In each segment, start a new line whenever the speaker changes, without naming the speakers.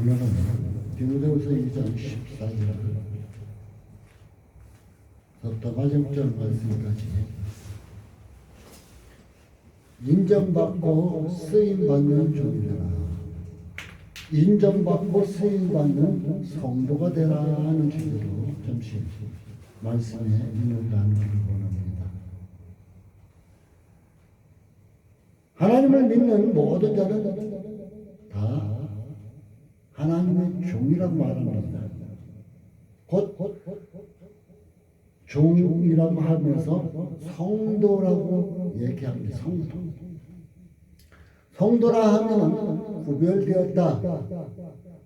오늘은 디모데후서 2장 14절 부터 마지막절 말씀까지 인정받고 쓰임받는 종이라. 인정받고 쓰임받는 성도가 되라는 주제로 잠시 말씀에 눈을 나누기를 원합니다. 하나님을 믿는 모든 자는 다 하나님의 종이라고 말합니다. 곧 종이라고 하면서 성도라고 얘기합니다. 성도. 성도라 하면 구별되었다.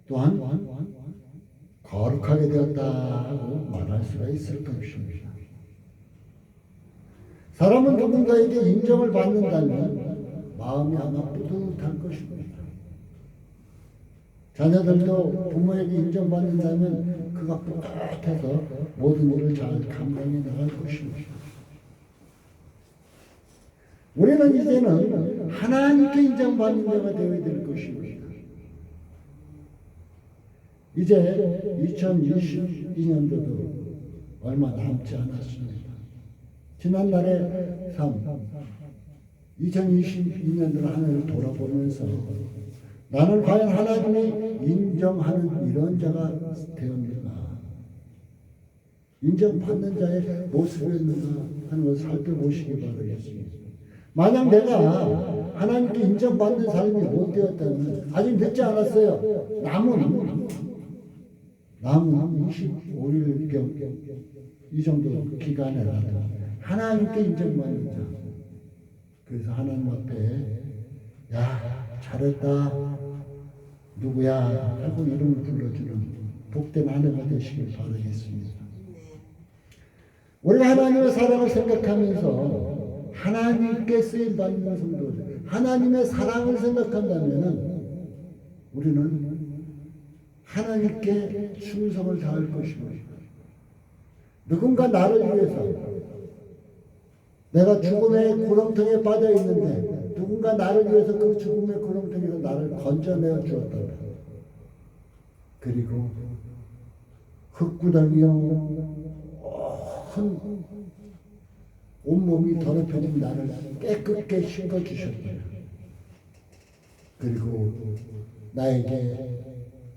또한 거룩하게 되었다고 말할 수가 있을 것입니다. 사람은 누군가에게 인정을 받는다면 마음이 아마 뿌듯할 것입니다. 자녀들도 부모에게 인정받는다면 그가 뿌듯해서 모든 일을 잘 감당해 나갈 것입니다. 우리는 이제는 하나님께 인정받는 자가 되어야 될 것입니다. 이제 2022년도도 얼마 남지 않았습니다. 지난날의 삶, 2022년도를 한 해를 돌아보면서 나는 과연 하나님이 인정하는 이런 자가 되었는가? 인정받는 자의 모습이었는가 하는 것을 살펴보시기 바라겠습니다. 만약 내가 하나님께 인정받는 삶이 못 되었다면 아직 늦지 않았어요. 남은 남은 25일경 이 정도 기간에라도 하나님께 인정받는 자. 그래서 하나님 앞에 야 잘했다 누구야 하고 이름을 불러주는 복된 한 해가 되시길 바라겠습니다. 우리가 하나님의 사랑을 생각하면서 하나님께 쓰임 받는 성도들, 하나님의 사랑을 생각한다면 우리는 하나님께 충성을 다할 것입니다. 누군가 나를 위해서 내가 죽음의 구렁텅이에 빠져 있는데 누군가 나를 위해서 그 죽음의 구렁텅이에서 나를 건져내어 주었다. 그리고 흙구덩이요 큰 온몸이 더럽혀진 나를 깨끗게 씻어주셨다. 그리고 나에게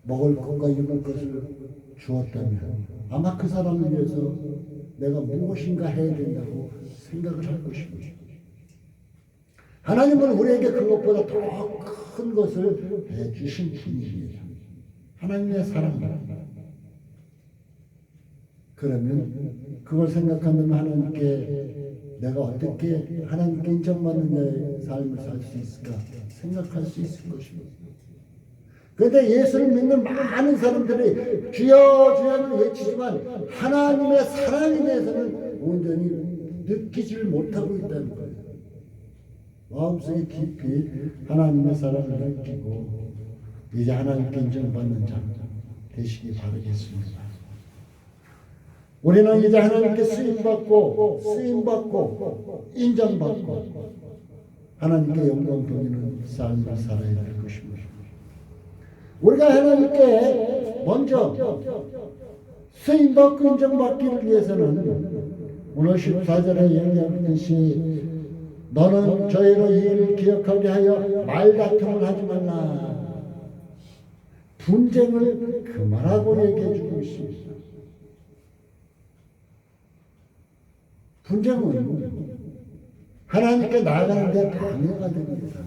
먹을 것과 입을 것을 주었다면 아마 그 사람을 위해서 내가 무엇인가 해야 된다고 생각을 할 것입니다. 하나님은 우리에게 그것보다 더 큰 것을 해주신 분입니다. 하나님의 사랑. 그러면 그걸 생각하면 하나님께 내가 어떻게 하나님께 인정받는 자의 삶을 살 수 있을까 생각할 수 있을 것입니다. 그런데 예수를 믿는 많은 사람들이 주여 주여는 외치지만 하나님의 사랑에 대해서는 온전히 느끼지를 못하고 있다는 거예요. 마음속에 깊이 하나님의 사랑을 느끼고 이제 하나님께 인정받는 자 되시기 바라겠습니다. 우리는 이제 하나님께 쓰임받고 쓰임받고 인정받고 하나님께 영광 돌리는 삶을 살아야 될 것입니다. 우리가 하나님께 먼저 쓰임받고 인정받기를 위해서는 오늘 14절에 얘기하듯이 너는 저희로 이 일을 기억하게 하여 말다툼을 하지 말라. 분쟁을 그만하고 얘기해 주고 있습니다. 분쟁은 하나님께 나아가는 데 방해가 됩니다.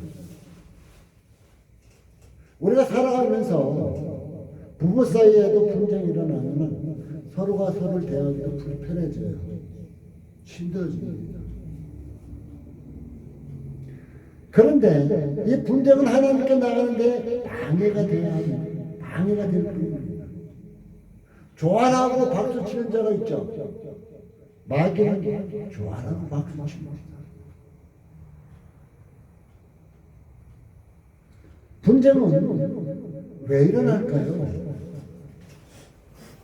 우리가 살아가면서 부부 사이에도 분쟁이 일어나면 서로가 서로를 대하기도 불편해져요. 힘들어집니다. 그런데 이 분쟁은 하나님께 나가는데 방해가 돼야 합니다. 방해가 될 뿐입니다. 좋아라고 박수 치는 자가 있죠. 마귀는 좋아라고 박수 칩니다. 분쟁은 왜 일어날까요?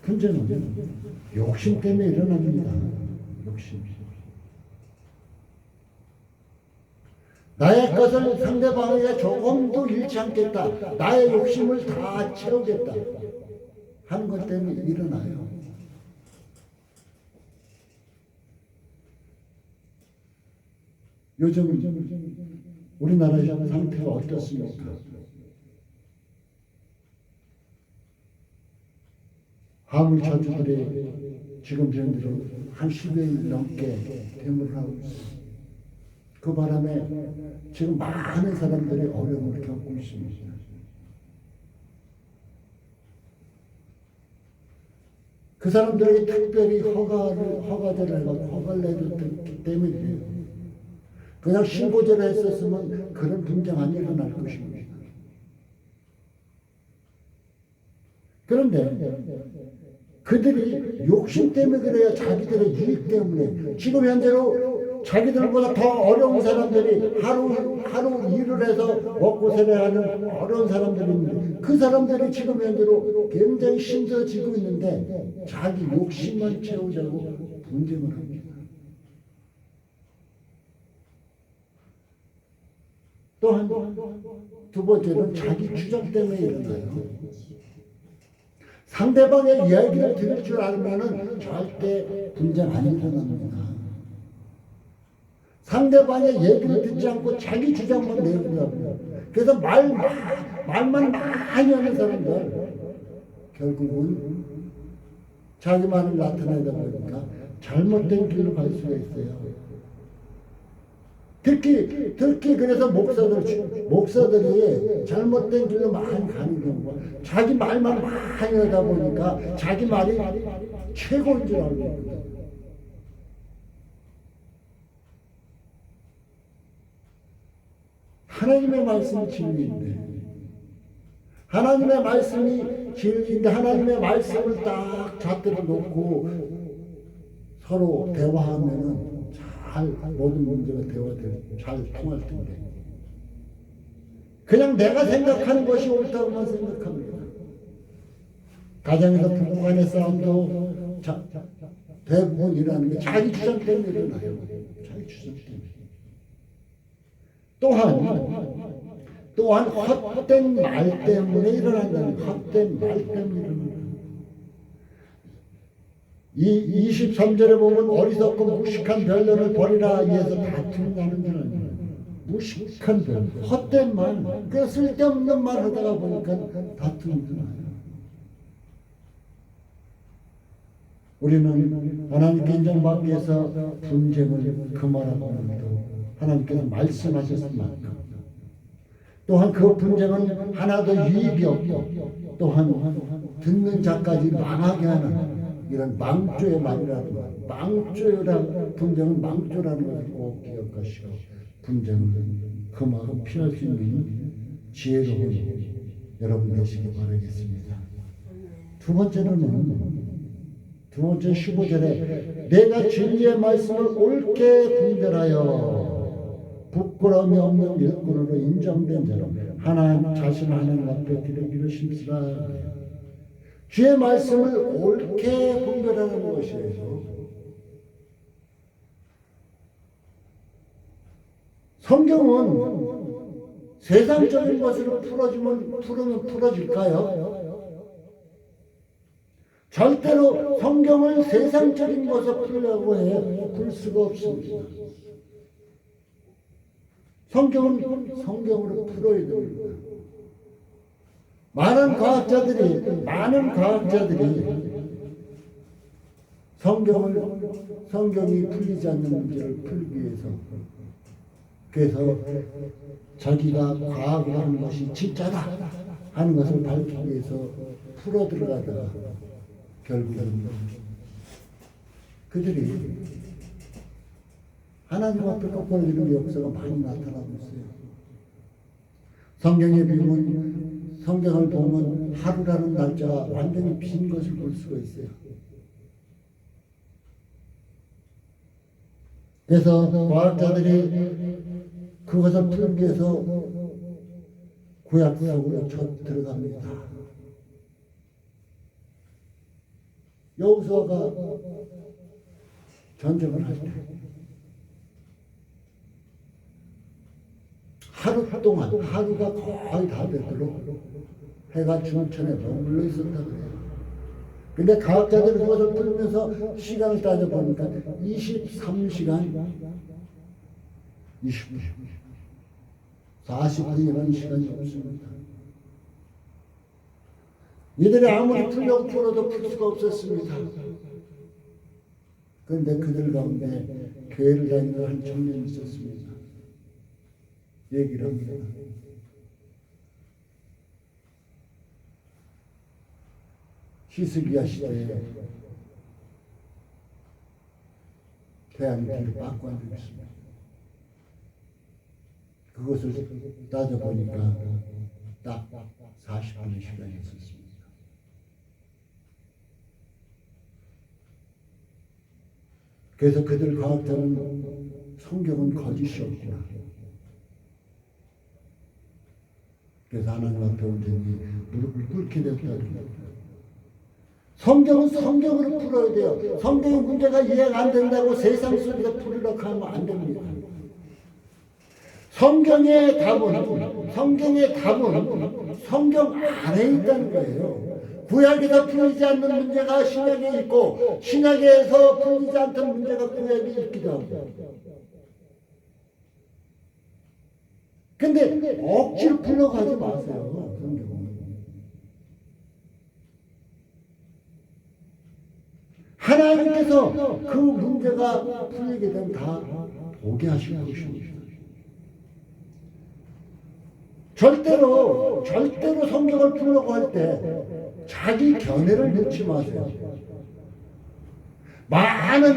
분쟁은 욕심 때문에 일어납니다. 욕심. 나의 것을 상대방에게 조금도 잃지 않겠다. 나의 욕심을 다 채우겠다. 하는 것 때문에 일어나요. 요즘 우리나라의 상태가 어떻습니까? 화물 차주들이 지금 현재로 한 10여 넘게 대물을 하고 있어요. 그 바람에 지금 많은 사람들이 어려움을 겪고 있습니다. 그 사람들에게 특별히 허가를, 허가제를 해가지고 허가를 내줬기 때문이에요. 그냥 신고제를 했었으면 그런 분쟁 안 일어날 것입니다. 그런데 그들이 욕심 때문에 그래요. 자기들의 이익 때문에. 지금 현재로 자기들보다 더 어려운 사람들이 하루, 하루 일을 해서 먹고 살아야 하는 어려운 있는데 그 사람들이 지금 현재로 굉장히 힘들어지고 있는데 자기 욕심만 채우자고 분쟁을 합니다. 또한 두 번째는 자기 주장 때문에 일어나요. 상대방의 이야기를 들을 줄 알면은 절대 분쟁 안 일어납니다. 상대방의 얘기를 듣지 않고 자기 주장만 내더라고요. 그래서 말, 말만 많이 하는 사람들, 결국은 자기만을 나타내다 보니까 잘못된 길로 갈 수가 있어요. 특히 특히 그래서 목사들 목사들이 잘못된 길로 많이 가는 경우가 자기 말만 많이 하다 보니까 자기 말이 최고인 줄 알고 있거든. 하나님의 말씀이 진리인데 하나님의 말씀이 진리인데 하나님의 말씀을 딱 잣대로 놓고 서로 대화하면은 잘 모든 문제가 대화되고 잘 통할 텐데 그냥 내가 생각하는 것이 옳다고만 생각합니다. 가정에서 부부 간의 싸움도 자, 대부분 일어나는 게 자기 주장 때문에 일어나요. 자기 주장 때문에. 또한 또한 헛된 말 때문에 일어난다는. 헛된 말 때문에. 이 23절에 보면 어리석고 무식한 변론을 버리라 위해서 다툼이 나는 거는 무식한 변, 헛된 말, 그 쓸데없는 말 하다가 보니까 다툼이. 우리는 하나님께 인정받기 위해서 분쟁을 금하라고 하는도 하나님께서 말씀하셨을 만큼 또한 그 분쟁은 하나도 유익이 없고 또한 듣는 자까지 망하게 하는 이런 망조의 말이라는 것, 망조라는 분쟁은 망조라는 것을 꼭 기억하시고 분쟁을 금하고 피할 수 있는 지혜로운 여러분 되시기 바라겠습니다. 두 번째로는 두 번째 15절에 내가 진리의 말씀을 옳게 분별하여 부끄러움이 없는 일꾼으로 인정된 자로 하나님 자신 하나님 앞에 드리기를 심쓰라 주의 말씀을 옳게 분별하는 것이에요. 성경은 세상적인 것으로 풀어주면 풀으면 풀어질까요? 절대로 성경을 세상적인 것으로 풀려고 해요. 풀 수가 없습니다. 성경은 성경으로 풀어야 됩니다. 많은 과학자들이 많은 과학자들이 성경을 성경이 풀리지 않는 문제를 풀기 위해서 그래서 자기가 과학을 하는 것이 진짜다 하는 것을 밝히기 위해서 풀어 들어가다가 결국은 그들이 하나님 앞에 거꾸로지는 역사가 많이 나타나고 있어요. 성경에 비면 성경을 보면 하루라는 날짜가 완전히 빈 것을 볼 수가 있어요. 그래서 과학자들이 그것을 풀기 위해서 구약 속으로 쳐 들어갑니다. 여호수아가 전쟁을 할 때 하루 동안 하루가 거의 다 되도록 해가 중천에 머물러 있었다 그래요. 근데 과학자들이 그것을 풀면서 시간을 따져보니까 23시간 20분 40분이라는 시간이 없습니다. 이들이 아무리 풀려고 풀어도 풀 수가 없었습니다. 그런데 그들 가운데 교회를 다니는 한 청년이 있었습니다. 얘기를 합니다. 히스기야 시대에 앉아 있습니다. 그것을 따져보니까 딱 40분의 시간이 있었습니다. 그래서 그들 과학자는 성경은 거짓이었구나. 그래서 하나님 앞에 온전히 무릎을 꿇게 됐다. 성경은 성경으로 풀어야 돼요. 성경의 문제가 이해가 안 된다고 세상 속에서 풀으려고 하면 안 됩니다. 성경의 답은, 성경의 답은 성경 안에 있다는 거예요. 구약에서 풀리지 않는 문제가 신약에 있고, 신약에서 풀리지 않던 문제가 구약에 있기도 하고. 근데 억지로 풀려고 하지 마세요. 성경은. 하나님께서 그 문제가 풀리게 되면 다 보게 하실 것입니다. 절대로, 절대로 성경을 풀려고 할 때 자기 견해를 넣지 마세요. 많은,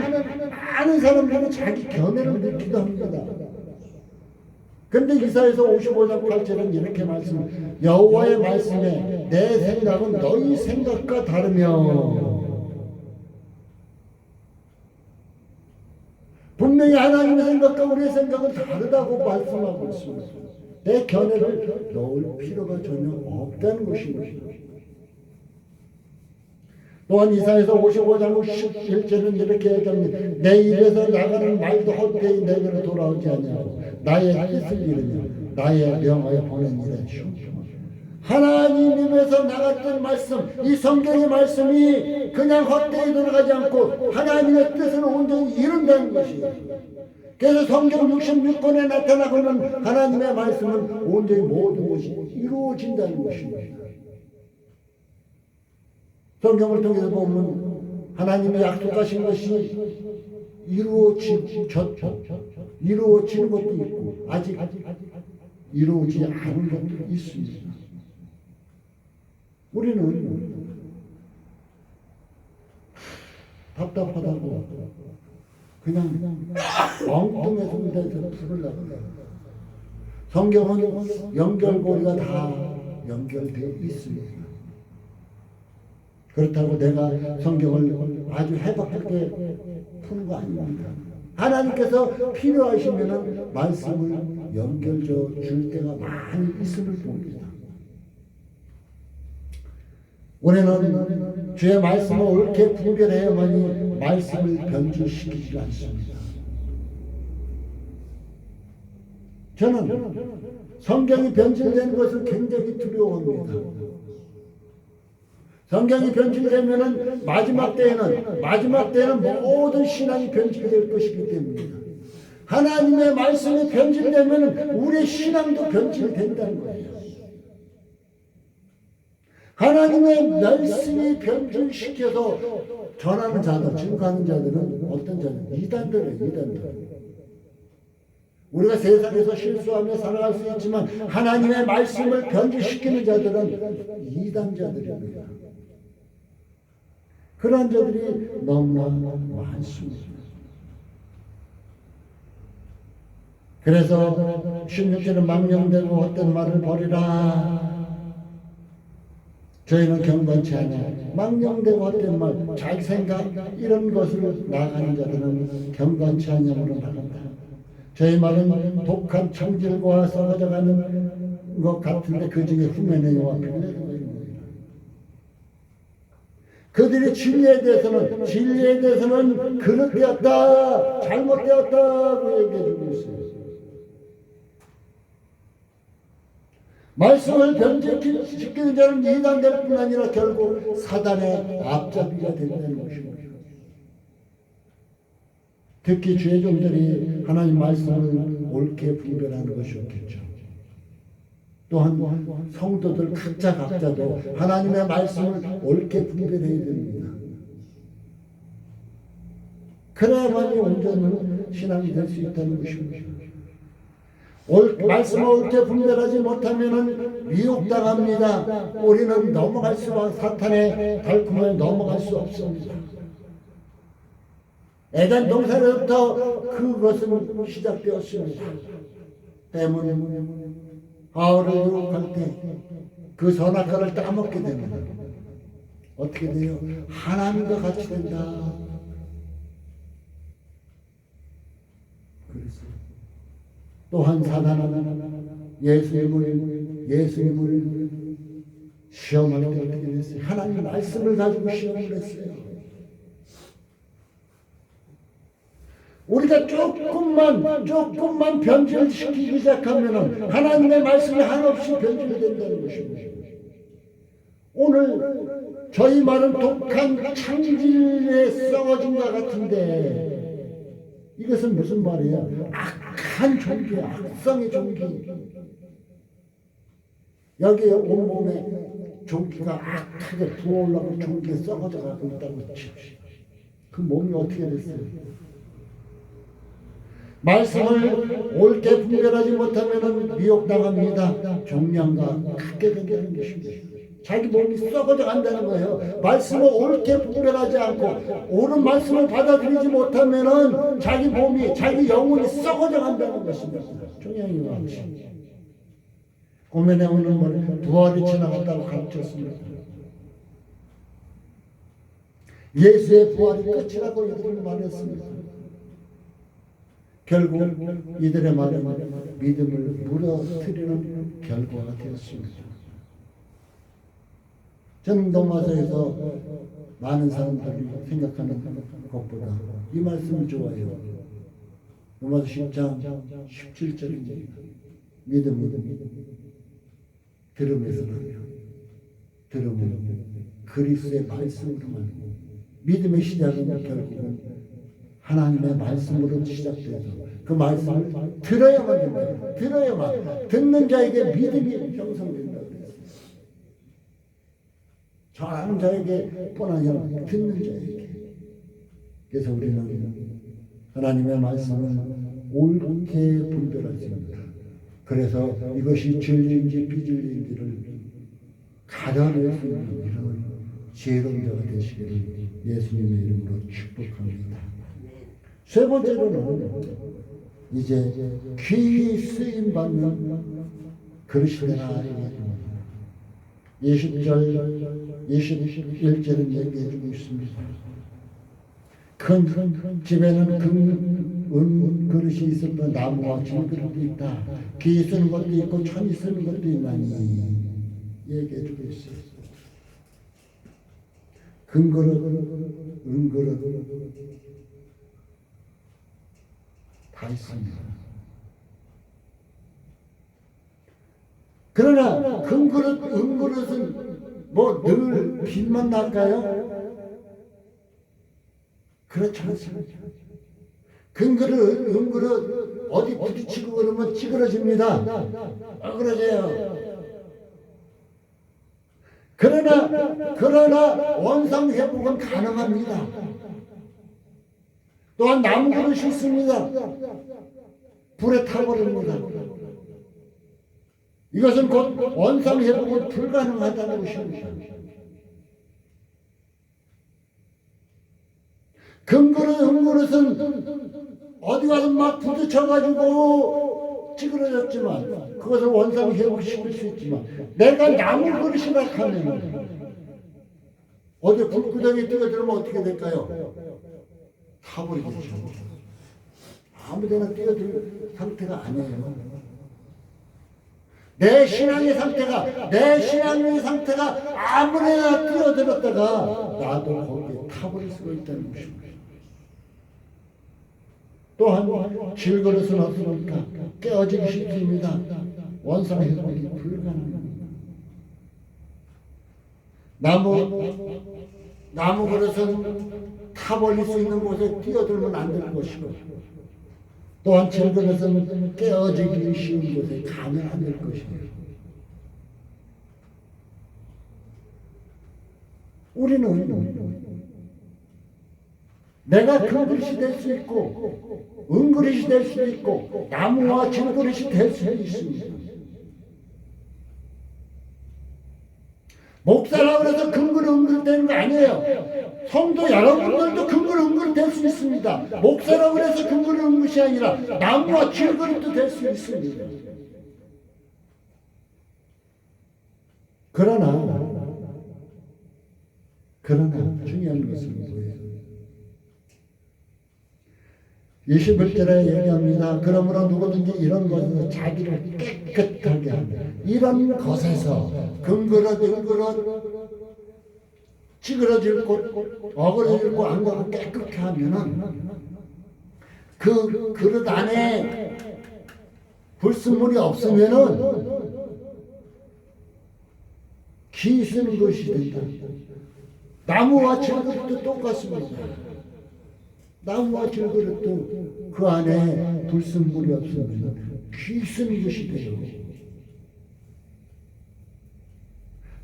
많은 사람들은 자기 견해를 넣기도 합니다. 근데 이사에서 55장 8절은 이렇게 말씀, 여호와의 말씀에 내 생각은 너희 생각과 다르며 분명히 하나님의 생각과 우리의 생각은 다르다고 말씀하고 있습니다. 내 견해를 넣을 필요가 전혀 없다는 것입니다. 또한 이사에서 55장 11절은 이렇게 얘기합니다. 내 입에서 나가는 말도 헛되이 내게로 돌아오지 아니하고 나의 뜻을 이루며 나의 명하여 보낸 일에 충성. 하나님 입에서 나갔던 말씀, 이 성경의 말씀이 그냥 헛되이 돌아가지 않고 하나님의 뜻을 온전히 이룬다는 것이에요. 그래서 성경 66권에 나타나고 있는 하나님의 말씀은 온전히 모든 것이 이루어진다는 것입니다. 성경을 통해서 보면 하나님의 약속하신 것이 이루어지, 저, 이루어지는 것도 있고 아직 이루어지지 않은 것도 있습니다. 우리는 답답하다고 그냥 엉뚱해서 문제에서 풀으려고 성경은 연결고리가 다 연결되어 있습니다. 그렇다고 내가 성경을 아주 해박하게 푸는 거 아닙니다. 하나님께서 필요하시면 말씀을 연결져 줄 때가 많이 있음을 봅니다. 우리는 주의 말씀을 옳게 분별해야만이 말씀을 변질시키지 않습니다. 저는 성경이 변질된 것을 굉장히 두려워합니다. 성경이 변질되면은 마지막 때에는 마지막 때에는 모든 신앙이 변질될 것이기 때문입니다. 하나님의 말씀이 변질되면은 우리의 신앙도 변질된다는 거예요. 하나님의 말씀이 변질시켜서 전하는 자들, 증거하는 자들은 어떤 자들? 이단들이에요, 이단들. 우리가 세상에서 실수하며 살아갈 수 있지만 하나님의 말씀을 변질시키는 자들은 이단자들입니다. 그런 자들이 너무나 많습니다. 그래서 16절은 망령되고 어떤 말을 버리라. 저희는 경건치 않아. 망령되고 헛된 말, 잘 생각, 이런 것을 나가는 자들은 경건치 않냐으로 말한다. 저희 말은 독한 청질과 썩어져가는 것 같은데 그 중에 후면에와 빌레가 그들이 진리에 대해서는 진리에 대해서는 그릇되었다 잘못되었다고 얘기해 주고 있어요. 말씀을 변질시키는 자는 이단될 뿐 아니라 결국 사단의 앞잡이가 된다는 것입니다. 특히 죄종들이 하나님 말씀을 옳게 분별하는 것이 었겠죠. 또한 성도들 각자 각자도 하나님의 말씀을 옳게 분별해야 됩니다. 그래야만이 온전한 신앙이 될 수 있다는 것입니다. 올, 말씀을 옳게 분별하지 못하면 미혹당합니다. 우리는 넘어갈 수만 사탄의 달콤을 넘어갈 수 없습니다. 에덴 동산에부터 그것은 시작되었습니다. 때문에 하울을 유혹할 때 그 선악과를 따먹게 됩니다. 어떻게 돼요? 하나님과 같이 된다. 그래서 또한 사단은 예수님을 예수님을 시험할 때 어떻게 됐어요? 하나님 말씀을 가지고 시험을 했어요. 우리가 조금만 조금만 변질시키기 시작하면 하나님의 말씀이 한없이 변질된다는 것입니다. 오늘 저희 말은 독한 창질에 썩어진 것 같은데 이것은 무슨 말이에요? 악한 종기, 악성의 종기. 여기에 온몸에 종기가 악하게 부어올라고 종기에 썩어져 가고 있다고 칩시다. 그 몸이 어떻게 됐어요? 말씀을 옳게 분별하지 못하면 미혹당합니다. 종량과 같게 된다는 것입니다. 자기 몸이 썩어져 간다는 거예요. 말씀을 옳게 분별하지 않고 옳은 말씀을 받아들이지 못하면은 자기 몸이 자기 영혼이 썩어져 간다는 것입니다. 종양이 왕치. 고면에 오는 말 부활이 지나갔다고 가르쳤습니다. 예수의 부활이 끝이라고 이들은 말했습니다. 결국 이들의 말은 믿음을 무너뜨리는 결과가 되었습니다. 저는 도마서에서 많은 사람들이 생각하는 것보다 이 말씀을 좋아해요. 도마서 10장 17절입니다. 믿음은 들음에서 나요. 들음은 그리스의 말씀으로만 믿음의 시작은 결국은 하나님의 말씀으로 시작돼서 그 말씀을 들어야만 된다. 들어야만 듣는 자에게 믿음이 형성된다. 전하는 자에게 뿐 아니라 듣는 자에게. 그래서 우리는 하나님의 말씀을 옳게 분별하십니다. 그래서 이것이 진리인지 비진리인지를 가려낼 수 있는 이런 지혜로운 자가 되시기를 예수님의 이름으로 축복합니다. 세 번째로는 이제 귀 쓰임 받는 그릇이 되나 20절, 21절은 얘기해 주고 있습니다. 큰, 큰 집에는 금, 은 그릇이 있으면 나무와 진 그릇도 있다. 귀 쓰는 것도 있고 천이 쓰는 것도 있나니 얘기해 주고 있어요. 금 그릇, 은 그릇 다 있습니다. 그러나 금 그릇, 은 그릇은 뭐 늘 빛만 날까요? 그렇지 않습니다. 금그릇, 은그릇 어디 부딪히고 그러면 찌그러집니다. 어그러져요. 그러나 그러나 원상 회복은 가능합니다. 또한 나무 그릇이 있습니다. 불에 타버립니다. 이것은 곧 원상 회복은 불가능하다는 것입니다. 금그릇, 은그릇은 어디 가서 막 부딪혀가지고 찌그러졌지만 그것을 원상 회복시킬 수 있지만 내가 나무 그릇이라 하면 어디 불구덩이 뛰어들면 어떻게 될까요? 타버리겠죠. 아무 데나 뛰어들 상태가 아니에요. 내 신앙의 상태가 내 신앙의 상태가 아무데나 뛰어들었다가 나도 거기에 타버릴 수가 있다는 것입니다. 또한 질그릇은 어떻습니까? 깨어지기 쉽습니다. 원상 회복이 불가능합니다. 나무 나무 그릇은 타버릴 수 있는 곳에 뛰어들면 안 되는 것이고 또한 질그릇은 깨어지기 쉬운 곳에 가면 안 될 것입니다. 우리는 내가 큰 그릇이 될 수 있고 은그릇이 될 수 있고 나무와 질그릇이 될 수 있습니다. 목사라고 해서 근글 은글 되는 거 아니에요. 성도 여러분들도 근글 은글 될수 있습니다. 목사라고 해서 근글 은글이 아니라 나무와 질그릇도 될 수 있습니다. 그러나 그러나 중요한 것은 뭐예요? 21절에 얘기합니다. 그러므로 누구든지 이런 것에서 자기를 깨끗하게 합니다. 이런 것에서 근그릇, 은그릇, 찌그러질 곳, 어그러질 곳, 안 가고 깨끗게 하면은 그 그릇 안에 불순물이 없으면은 기 쓰는 것이 된다. 나무와 질그릇도 똑같습니다. 나무와 질그릇도 그 안에 불순 물이 없으면 귀 쓰는 것이 돼요.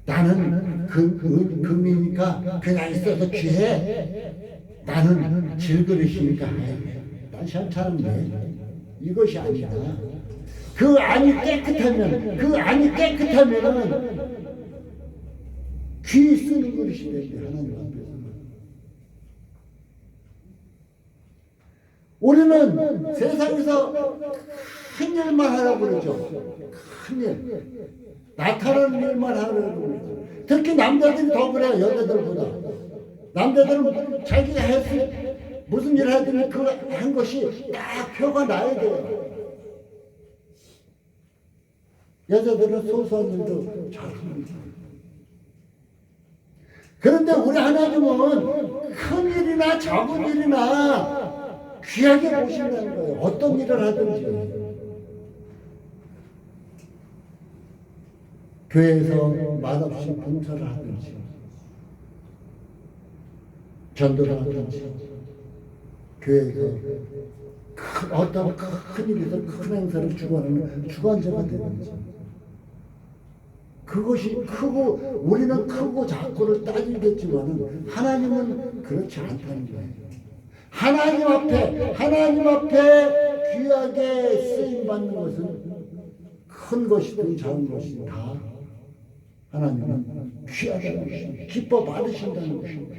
나는 금, 금, 금이니까 그냥 있어서 귀해. 나는 질그릇이니까 해. 난 시원찮은데 이것이 아니다. 그 안이 깨끗하면 그 안이 깨끗하면은 귀 쓰는 것이 되게 하나님 앞에서. 우리는 세상에서 큰 일만 하라고 그러죠. 큰 일. 나타나는 일만 하라고 그러죠. 특히 남자들이 더 그래요, 여자들보다. 남자들은 자기가 했을, 무슨 일을 하든 그한 것이 딱 표가 나야 돼요. 여자들은 소소한 일도 잘합니다. 그런데 우리 하나님은 큰 일이나 작은 일이나 귀하게 보신다는 거예요. 어떤 일을 하든지. 교회에서 맛없이 봉사를 하든지, 전도를 하든지, 교회에서 큰, 어떤 큰 일에서 큰 행사를 주관하는 주관자가 되든지, 그것이 크고 우리는 크고 작고를 따지겠지만은 하나님은 그렇지 않다는 거예요. 하나님 앞에 하나님 앞에 귀하게 쓰임 받는 것은 큰 것이든 작은 것이든 다 하나님은 것입니다. 기뻐 받으신다는 것입니다.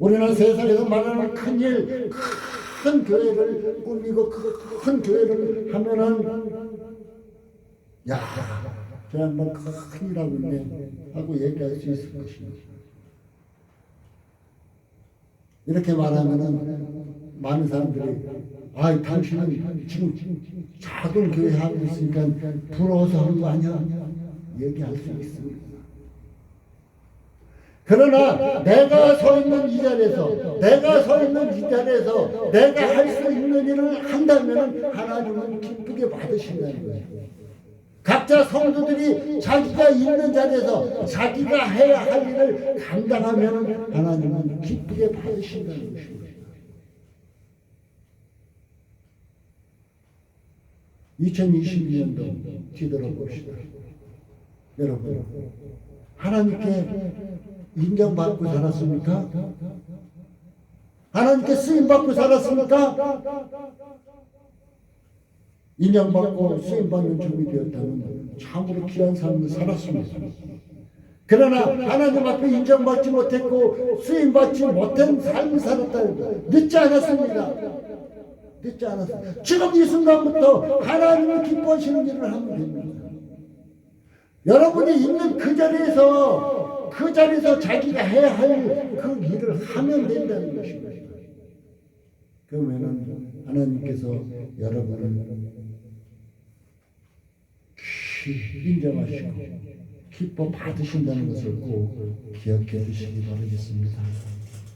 우리는 세상에서 말하는 큰 일, 큰 교회를 꾸미고 큰 교회를 하면은 야, 저 양반 큰일 하고 있네 하고 얘기할 수 있을 것입니다. 이렇게 말하면은 많은 사람들이 아, 당신은 지금 작은 교회 하고 있으니까 부러워서 하는 거 아니야? 얘기할 수 있습니다. 그러나 내가 서 있는 이 자리에서 내가 서 있는 이 자리에서 내가 할 수 있는 일을 한다면 하나님은 기쁘게 받으신다는 거예요. 각자 성도들이 자기가 있는 자리에서 자기가 해야 할 일을 감당하면 하나님은 기쁘게 받으신다는 것입니다. 2022년도 뒤돌아봅시다. 여러분, 하나님께 인정받고 살았습니까? 하나님께 쓰임받고 살았습니까? 인정받고 쓰임받는 종이 되었다면 참으로 귀한 삶을 살았습니다. 그러나 하나님 앞에 인정받지 못했고 쓰임받지 못한 삶을 살았다. 늦지 않았습니다. 늦지 않았습니다. 지금 이 순간부터 하나님을 기뻐하시는 일을 하면 됩니다. 여러분이 있는 그 자리에서 그 자리에서 자기가 해야 할 그 일을 하면 된다는 것입니다. 그러면은 하나님께서 여러분을 인정하시고 기뻐 받으신다는 것을 꼭 기억해 주시기 바라겠습니다.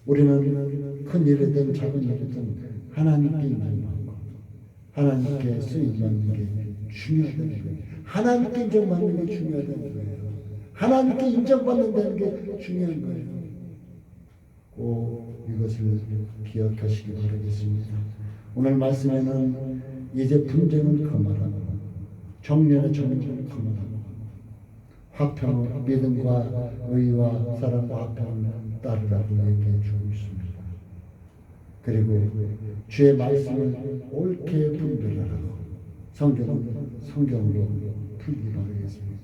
우리는 큰 일이든 작은 일이든 하나님께 인정받고 하나님께 쓰임받는 게 중요하다는 거예요. 하나님께 인정받는 게 중요하다는 거예요. 하나님께 인정받는다는 게 중요한 거예요. 꼭 이것을 기억하시기 바라겠습니다. 오늘 말씀에는 이제 분쟁은 그만하고 정년의 정년은 그만하고 화평을 믿음과 의와 사랑과 화평을 따르라고 얘기해 주고 있습니다. 그리고 주의 말씀을 옳게 분별하라고 성경은 성경으로 풀기 바라겠습니다.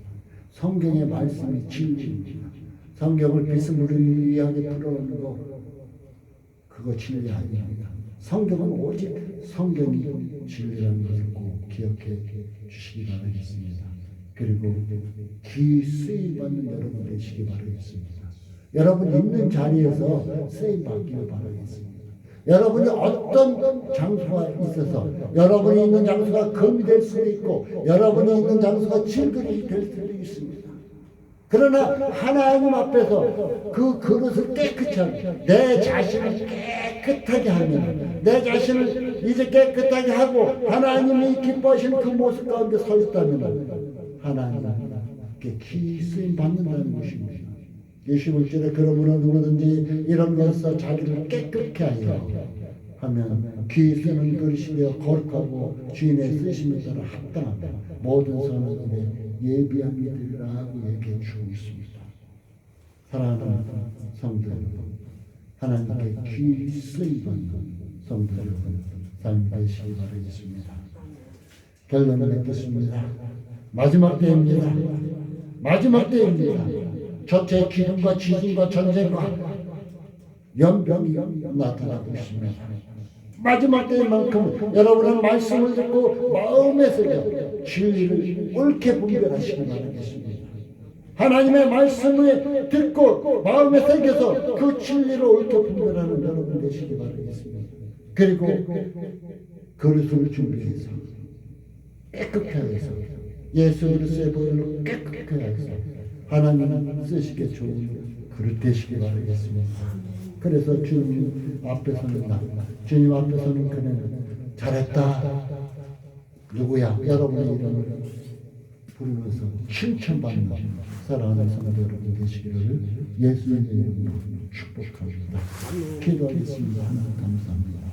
성경의 말씀이 진리입니다. 성경을 비스무리하게 풀어놓는 거 그거 진리 아닙니다. 성경은 오직 성경이 진리라는 것을 꼭 기억해 주시기 바라겠습니다. 그리고 귀 쓰임 받는 여러분 되시기 바라겠습니다. 여러분 있는 자리에서 쓰임 받기를 바라겠습니다. 여러분이 어떤 장소가 있어서 여러분이 있는 장소가 금이 될 수도 있고 여러분이 있는 장소가 질그릇이 될 수도 있습니다. 그러나 하나님 앞에서 그 그릇을 깨끗이 내 자신을 깨끗 하게 하면 내 자신을 이제 깨끗하게 하고 하나님이 기뻐하시는 그 모습 가운데 서 있다면 하나님께 기수임 받는다는 것입니다. 21절에 그러므로 누구든지 이런 것에서 자기를 깨끗게 하여 하면 귀 쓰는 그릇이 되어 거룩하고 주인의 쓰심에 따라 합당하다 모든 일에 예비함이 되리라고 얘기해 주고 있습니다. 사랑하는 성도 여러분 하나님께 귀 쓰임 받는 성도 여러분 삶 되시기 바라겠습니다. 결론을 맺겠습니다. 마지막 때입니다. 마지막 때입니다. 저체 기근과 지진과 전쟁과 연병이 나타나고 있습니다. 마지막 때만큼 여러분은 말씀을 듣고 마음에 새겨 진리를 옳게 분별하시기 바라겠습니다. 하나님의 말씀을 듣고 마음에 새겨서 그 진리를 옳게 분별하는 여러분 되시기 바라겠습니다. 그리고 그릇을 준비해서 깨끗하게 해서 예수 그리스도의 보혈로 깨끗하게 해서 하나님 쓰시게 좋은 그릇 되시기 바라겠습니다. 그래서 주님 앞에 서는 나, 주님 앞에 서는 그는 잘했다. 누구야? 여러분의 이름을 부르면서 칭찬받는 사랑하는 성도 여러분 되시기를 예수님의 이름으로 축복합니다. 기도하겠습니다. 하나님 감사합니다.